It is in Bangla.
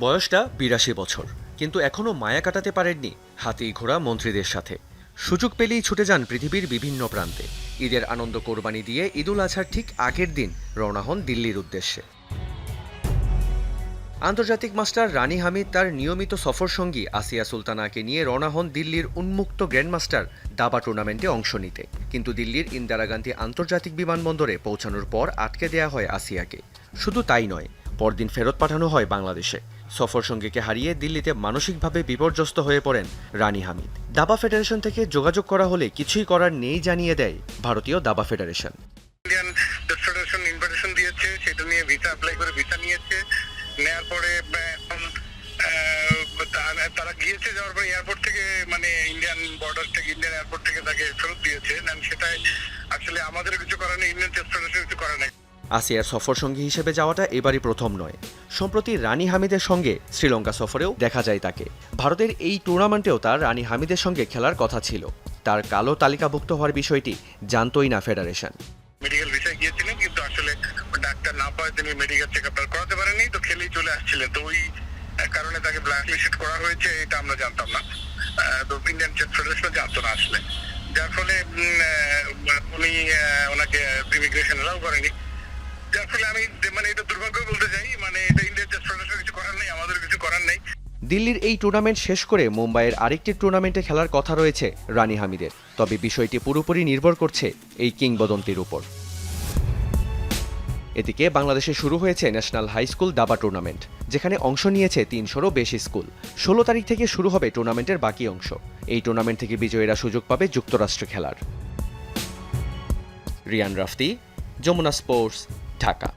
বয়সটা বিরাশি বছর। কিন্তু এখনও মায়া কাটাতে পারেননি হাতি ঘোড়া মন্ত্রীদের সাথে। সুযোগ পেলেই ছুটে যান পৃথিবীর বিভিন্ন প্রান্তে। ঈদের আনন্দ কোরবানি দিয়ে ঈদুল আজহার ঠিক আগের দিন রওনা হন দিল্লির উদ্দেশ্যে। আন্তর্জাতিক মাস্টার রানী হামিদ তার নিয়মিত সফর সঙ্গী আসিয়া সুলতানাকে নিয়ে রওনা হন দিল্লির উন্মুক্ত গ্র্যান্ডমাস্টার দাবা টুর্নামেন্টে অংশ নিতে। কিন্তু দিল্লির ইন্দিরা গান্ধী আন্তর্জাতিক বিমানবন্দরে পৌঁছানোর পর আটকে দেয়া হয় আসিয়াকে। শুধু তাই নয় পরদিন ফেরত পাঠানো হয় বাংলাদেশে। সফর সঙ্গীকে হারিয়ে দিল্লিতে মানসিকভাবে বিপর্যস্ত হয়ে পড়েন রানী হামিদ। দাবা ফেডারেশন থেকে যোগাযোগ করা হলে কিছুই করার নেই জানিয়ে দেয় ভারতীয় দাবা ফেডারেশন। ইন্ডিয়ান ফেডারেশন দিয়েছে, সেটা নিয়ে ভিসা অ্যাপ্লাই নিয়েছে। নেওয়ার পরে তারা গিয়েছে যাওয়ার পরে এয়ারপোর্ট থেকে মানে ইন্ডিয়ান বর্ডার থেকে, ইন্ডিয়ান এয়ারপোর্ট থেকে তাকে ফেরত দিয়েছে। সেটাই, আসলে আমাদের কিছু করার নেই, ইন্ডিয়ান ফেডারেশন কিছু করার নেই। আসিয়ার সফর সঙ্গী হিসেবে যাওয়াটা এবারই প্রথম নয়। সম্প্রতি রানী হামিদের সঙ্গে শ্রীলঙ্কা সফরেও দেখা যায় তাকে। ভারতের এই টুর্নামেন্টেও তার রানী হামিদের সঙ্গে খেলার কথা ছিল। তার কালো তালিকাভুক্ত হওয়ার বিষয়টি জানতই না ফেডারেশন। মেডিকেল ভিসায় গিয়েছিলেন, কিন্তু আসলে ডাক্তার না পাওয়ায় তিনি মেডিকেল চেক আপ করাতে পারেননি, তো খেলেই চলে আসছিলেন। তো ওই কারণে তাকে ব্ল্যাক লিস্ট করা হয়েছে, এটা আমরা জানতাম না। তো ইন্ডিয়ান চেস ফেডারেশন জানতো না আসলে। যার ফলে উনি ওনাকে ইমিগ্রেশন এলাও করেনি। মানে মানে দিল্লির এই টুর্নামেন্ট শেষ করে মুম্বাইয়ের আরেকটি টুর্নামেন্টে খেলার কথা রয়েছে রানী হামিদের। তবে বিষয়টি পুরোপুরি নির্ভর করছে এই কিংবদন্তির উপর। এদিকে বাংলাদেশে শুরু হয়েছে ন্যাশনাল হাই স্কুল দাবা টুর্নামেন্ট যেখানে অংশ নিয়েছে তিনশোরও বেশি স্কুল। ষোলো তারিখ থেকে শুরু হবে টুর্নামেন্টের বাকি অংশ। এই টুর্নামেন্ট থেকে বিজয়ীরা সুযোগ পাবে যুক্তরাষ্ট্র খেলার। রিয়ান রাফতি, যমুনা স্পোর্টস ঢাকা